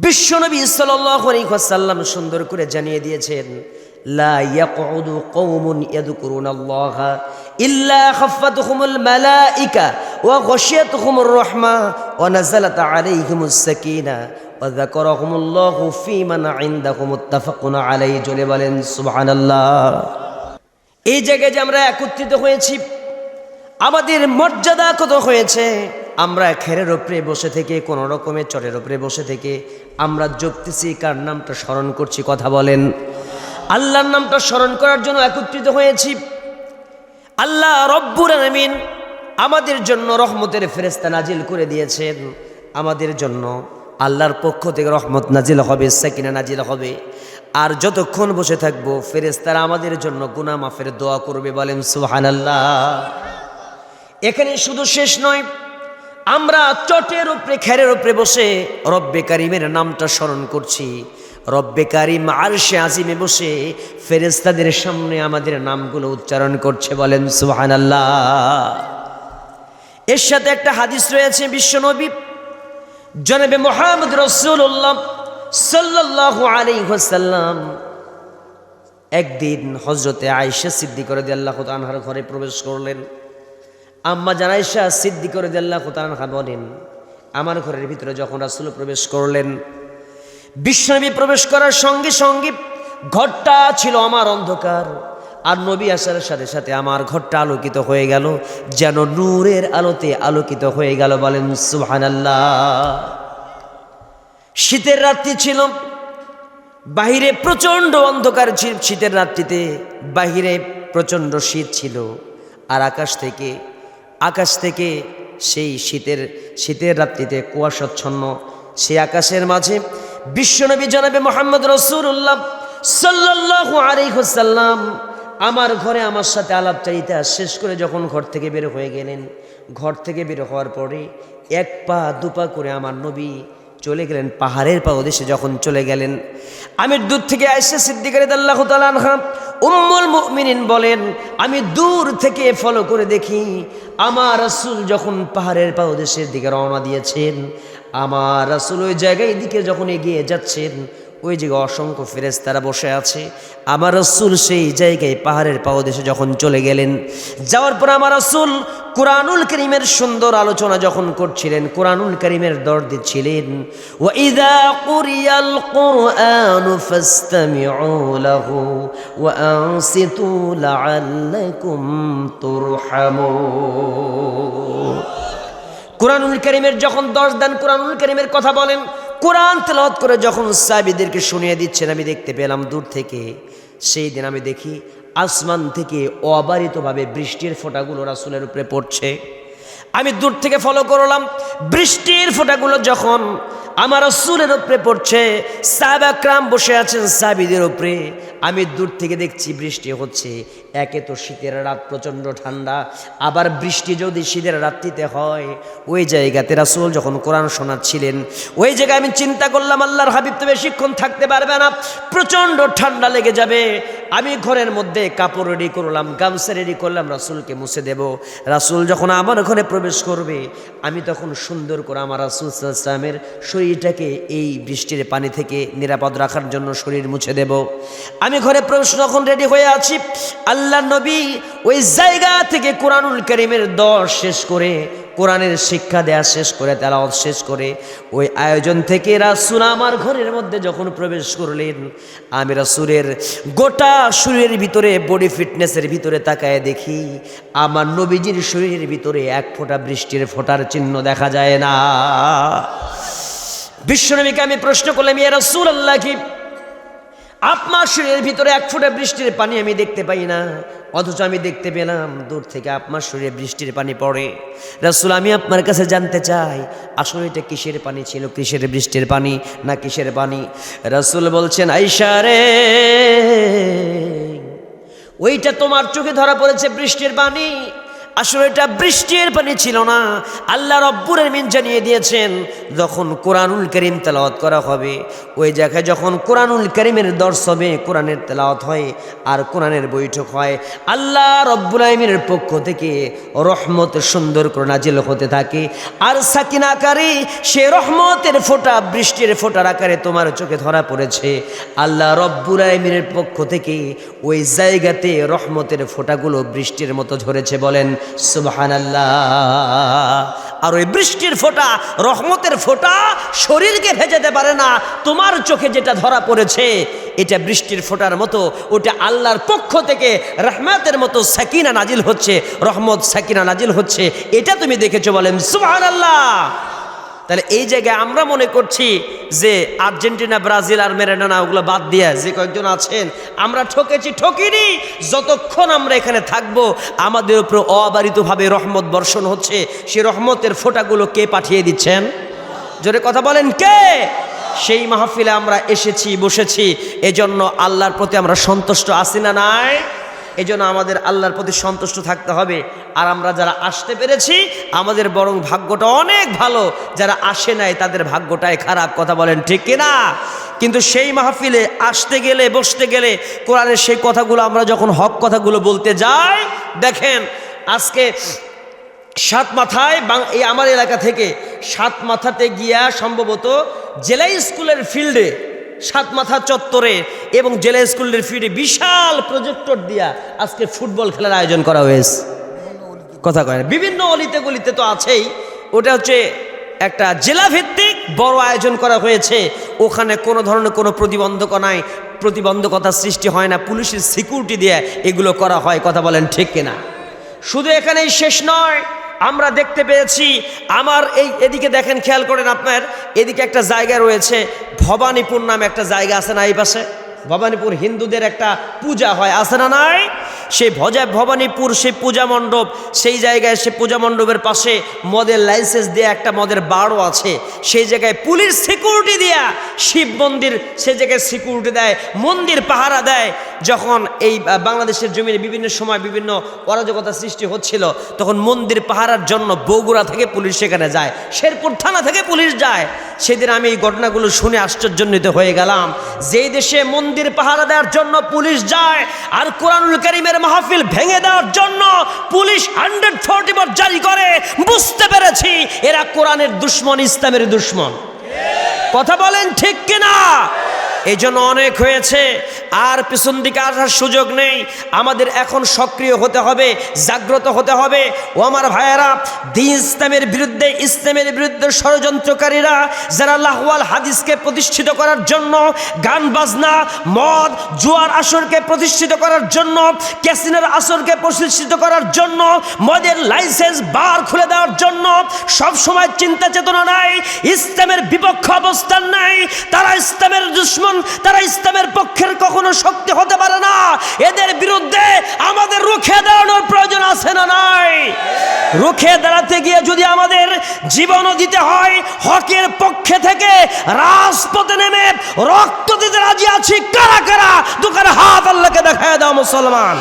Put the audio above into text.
বিশ্বনবী ওয়াসাল্লাম সুন্দর করে জানিয়ে দিয়েছেন এই জায়গায় যে আমরা একত্রিত হয়েছি, আমাদের মর্যাদা কত হয়েছে? আমরা খেরের ওপরে বসে থেকে, কোনো রকমের চরের ওপরে বসে থেকে আমরা জপতেছি, কার নামটা স্মরণ করছি কথা বলেন। আল্লাহর নামটা স্মরণ করার জন্য একত্রিত হয়েছি। আল্লাহ রব্বুর আমিন আমাদের জন্য রহমতের ফেরেস্তা নাজিল করে দিয়েছেন। আমাদের জন্য আল্লাহর পক্ষ থেকে রহমত নাজিল হবে, সেকিনা নাজিল হবে। আর যতক্ষণ বসে থাকব ফেরেস্তারা আমাদের জন্য গুনা মাফের দোয়া করবে বলেন সুহান আল্লাহ এখানে শুধু শেষ নয় আমরা চটের উপরে, খেরের উপরে বসে রব্বে কারিমের নামটা স্মরণ করছি। রব্বে কারিম আরশে আজিমে বসে ফেরেস্তাদের সামনে আমাদের নামগুলো উচ্চারণ করছে বলেন সুহান আল্লাহ এর সাথে একটা হাদিস রয়েছে বিশ্বনবী। জনাবে মোহাম্মদ রসুল্লাহ সাল্লাহ আলাইসাল্লাম একদিন হজরতে আয়েশা সিদ্দিক করে আল্লাহ আনহার ঘরে প্রবেশ করলেন। আম্মা জানাইশা সিদ্দি করে দিয়ে আল্লাহ আনহা বলেন, আমার ঘরের ভিতরে যখন রাসুল প্রবেশ করলেন, বিশ্বনবী প্রবেশ করার সঙ্গে সঙ্গে ঘরটা ছিল আমার অন্ধকার। আর নবী আসার সাথে সাথে আমার ঘরটা আলোকিত হয়ে গেল, যেন নূরের আলোতে আলোকিত হয়ে গেল বলেন, সুবহানাল্লাহ। শীতের রাত্রি ছিল, বাহিরে প্রচণ্ড অন্ধকার শীতের রাত্রিতে, বাহিরে প্রচণ্ড শীত ছিল, আর আকাশ থেকে আকাশ থেকে সেই শীতের শীতের রাত্রিতে কুয়াশাচ্ছন্ন সেই আকাশের মাঝে বিশ্বনবী জানাবে মোহাম্মদ রসুল্লাহ সাল্লাল্লাহু আলাইহি আমার ঘরে আমার সাথে আলাপচারিতা শেষ করে যখন ঘর থেকে বের হয়ে গেলেন, ঘর থেকে বের হওয়ার পরে এক পা দুপা করে আমার নবী চলে গেলেন পাহাড়ের পা ওদেশে যখন চলে গেলেন। আমি দূর থেকে আয়সা সিদ্দিকারে আল্লাহ তালানহা উম্মুল মুমিনিন বলেন, আমি দূর থেকে ফলো করে দেখি, আমার রাসূল যখন পাহাড়ের পাদদেশের দিকে রওনা দিয়েছেন, আমার রাসূল ওই জায়গায় দিকে যখন এগিয়ে যাচ্ছেন ওই জায়গায় অসংখ্য ফেরেস্তারা বসে আছে। আমার রসুল সেই জায়গায়, পাহাড়ের পাওদেশে যখন চলে গেলেন, যাওয়ার পর আমার রসুল কোরআনুল করিমের সুন্দর আলোচনা যখন করছিলেন, কোরআনুল করিমের দর দিচ্ছিলেন কোরআনুল করিমের যখন দশ দেন, কোরআনুল করিমের কথা বলেন কোরআন তেলাওয়াত করে যখন সাহাবিদেরকে শুনিয়ে দিচ্ছেন, আমি দেখতে পেলাম দূর থেকে, সেই দিন আমি দেখি আসমান থেকে অবারিতভাবে বৃষ্টির ফোঁটাগুলো রাসুলের উপরে পড়ছে। আমি দূর থেকে ফলো করলাম, বৃষ্টির ফোঁটাগুলো যখন আমার রসুলের উপরে পড়ছে সাহাবাকরাম বসে আছেন সাহাবীদের উপরে আমি দূর থেকে দেখছি বৃষ্টি হচ্ছে। একে তো শীতের রাত, প্রচণ্ড ঠান্ডা। আবার বৃষ্টি যদি শীতের রাত্রিতে হয়, ওই জায়গাতে রাসুল যখন কোরআন শোনাচ্ছিলেন, ওই জায়গায় আমি চিন্তা করলাম, আল্লাহর হাবিব তো বেশিক্ষণ থাকতে পারবে না। প্রচণ্ড ঠান্ডা লেগে যাবে। আমি ঘরের মধ্যে কাপড় রেডি করলাম, গামছা রেডি করলাম, রাসুলকে মুছে দেব। রাসুল যখন আমার ঘরে প্রবেশ করবে, আমি তখন সুন্দর করে আমার রাসুল ইসলামের শরীরটাকে এই বৃষ্টির পানি থেকে নিরাপদ রাখার জন্য শরীর মুছে দেব। আমি ঘরে প্রবেশ যখন রেডি হয়ে আছি আল্লাহ নবী ওই জায়গা থেকে কোরআনুল করিমের দশ শেষ করে কোরআনের শিক্ষা দেয়া শেষ করে, তেলাওয়াত শেষ করে, ওই আয়োজন থেকে রাসুল আমার ঘরের মধ্যে যখন প্রবেশ করলেন, আমি রাসুলের গোটা শরীরের ভিতরে বডি ফিটনেসের ভিতরে তাকায় দেখি, আমার নবীজির শরীরের ভিতরে এক ফোঁটা বৃষ্টির ফোঁটার চিহ্ন দেখা যায় না। বিশ্বনবীকে আমি প্রশ্ন করলাম, ইয়া রাসূল আল্লাহ কি আপনার শরীরের ভিতরে এক ফোঁটা বৃষ্টির পানি আমি দেখতে পাই না। অথচ আমি দেখতে পেলাম, দূর থেকে আপনার শরীরে বৃষ্টির পানি পড়ে। রাসুল, আমি আপনার কাছে জানতে চাই, আসলে এটা কিসের পানি ছিল? কিসের বৃষ্টির পানি না কিসের পানি? রাসুল বলছেন আইসা রে, ওইটা তোমার চোখে ধরা পড়েছে বৃষ্টির পানি। আসলে এটা বৃষ্টির পানি ছিল না। আল্লাহ রব্বুর মিন জানিয়ে দিয়েছেন, যখন কোরআনুল করিম তেলাওয়াত করা হবে, ওই জায়গায় যখন কোরআনুল করিমের দর্শ হবে, কোরআনের তেলাওয়াত হয় আর কোরআনের বৈঠক হয়, আল্লাহ রব্বুল আলমিনের পক্ষ থেকে রহমত সুন্দর করে নাজিল হতে থাকে। আর সাকিন আকারে সে রহমতের ফোঁটা, বৃষ্টির ফোঁটার আকারে তোমার চোখে ধরা পড়েছে। আল্লাহ রব্বুল আলমিনের পক্ষ থেকে ওই জায়গাতে রহমতের ফোঁটাগুলো বৃষ্টির মতো ঝরেছে বলেন। সুবাহান আর ওই বৃষ্টির ফোঁটা, রহমতের ফোঁটা শরীরকে ভেজাতে পারে না। তোমার চোখে যেটা ধরা পড়েছে, এটা বৃষ্টির ফোঁটার মতো, ওটা আল্লাহর পক্ষ থেকে রহমতের মতো সাকিনা নাজিল হচ্ছে, রহমত সাকিনা নাজিল হচ্ছে। এটা তুমি দেখেছ বলেন সুবাহান আল্লাহ তাহলে এই জায়গায় আমরা মনে করছি যে আর্জেন্টিনা, ব্রাজিল আর মেরাডোনা ওগুলো বাদ দিয়ে যে কয়েকজন আছেন, আমরা ঠকেছি, ঠকিনি। যতক্ষণ আমরা এখানে থাকব, আমাদের উপর অবারিতভাবে রহমত বর্ষণ হচ্ছে। সে রহমতের ফোঁটাগুলো কে পাঠিয়ে দিচ্ছেন? জোরে কথা বলেন, কে? সেই মাহফিলে আমরা এসেছি, বসেছি। এজন্য আল্লাহর প্রতি আমরা সন্তুষ্ট আছি না নাই? এই জন্য আমাদের আল্লাহর প্রতি সন্তুষ্ট থাকতে হবে। আর আমরা যারা আসতে পেরেছি, আমাদের বরং ভাগ্যটা অনেক ভালো। যারা আসে নাই, তাদের ভাগ্যটাই খারাপ, কথা বলেন ঠিক কিনা? কিন্তু সেই মাহফিলে আসতে গেলে, বসতে গেলে কোরআনের সেই কথাগুলো আমরা যখন হক কথাগুলো বলতে যাই, দেখেন আজকে সাত মাথায় বাং- এই আমার এলাকা থেকে সাত মাথাতে গিয়া সম্ভবত জেলা স্কুলের ফিল্ডে সাত মাথা চত্বরে এবং জেলা স্কুলের ফিরে বিশাল প্রজেক্টর দিয়া আজকে ফুটবল খেলার আয়োজন করা হয়েছে। কথা কয় বিভিন্ন অলিতে গলিতে তো আছেই। ওটা হচ্ছে একটা জেলা ভিত্তিক বড় আয়োজন করা হয়েছে। ওখানে কোনো ধরনের কোনো প্রতিবন্ধক নাই। প্রতিবন্ধকতা সৃষ্টি হয় না। পুলিশের সিকিউরিটি দিয়ে এগুলো করা হয়। কথা বলেন ঠিক কিনা? শুধু এখানেই শেষ নয় আমরা দেখতে পেয়েছি, আমার এই এদিকে দেখেন, খেয়াল করেন আপনার, এদিকে একটা জায়গা রয়েছে, ভবানীপুর নামে একটা জায়গা আছে না এই পাশে? ভবানীপুর হিন্দুদের একটা পূজা হয়, আছে না নাই? সেই ভজা ভবানীপুর সেই পূজা মণ্ডপ, সেই জায়গায় সে পূজা মণ্ডপের পাশে মদের লাইসেন্স দিয়ে একটা মদের বারও আছে। সেই জায়গায় পুলিশ সিকিউরিটি দেয়া, শিব মন্দির সে জায়গায় সিকিউরিটি দেয়, মন্দির পাহারা দেয়। যখন এই বাংলাদেশের জমিনে বিভিন্ন সময় বিভিন্ন অরাজকতা সৃষ্টি হচ্ছিল, তখন মন্দির পাহারার জন্য বগুড়া থেকে পুলিশ সেখানে যায়, শেরপুর থানা থেকে পুলিশ যায়। সেদিন আমি এই ঘটনাগুলো শুনে আশ্চর্যান্বিত হয়ে গেলাম। যে দেশে মন্দির পাহারা দেওয়ার জন্য পুলিশ যায়, আর কোরআনুল করিমের মাহফিল ভেঙে দেওয়ার জন্য পুলিশ হান্ড্রেড ফোর্টি জারি করে, বুঝতে পেরেছি এরা কোরআনের দুশ্মন, ইসলামের দুশ্মন। কথা বলেন ঠিক কিনা? এই জন্য অনেক হয়েছে। আর পিছন দিকে আসার সুযোগ নেই। আমাদের এখন সক্রিয় হতে হবে, জাগ্রত হতে হবে। ও আমার ভাইয়েরা, দিন ইসলামের বিরুদ্ধে ইসলামের বিরুদ্ধে ষড়যন্ত্রকারীরা, যারা লাহওয়াল হাদিসকে প্রতিষ্ঠিত করার জন্য, গান, বাজনা, মদ, জুয়ার আসরকে প্রতিষ্ঠিত করার জন্য, ক্যাসিনের আসরকে প্রতিষ্ঠিত করার জন্য, মদের লাইসেন্স বার খুলে দেওয়ার জন্য, সব সময় চিন্তা চেতনা নাই, ইসলামের বিপক্ষ অবস্থান নাই, তারা ইসলামের দুশ্মন তারা ইসলামের পক্ষের কখনো শক্তি হতে পারে না, এদের বিরুদ্ধে আমাদের রুখে দাঁড়ানোর প্রয়োজন আছে না নাই? রুখে দাঁড়াতে গিয়ে যদি আমাদের জীবনও দিতে হয়, হকের পক্ষে থেকে রাজপথে নেমে রক্ত দিতে রাজি আছি, কারা কারা? দোকানে হাত আল্লাহকে দেখায় দাও মুসলমান।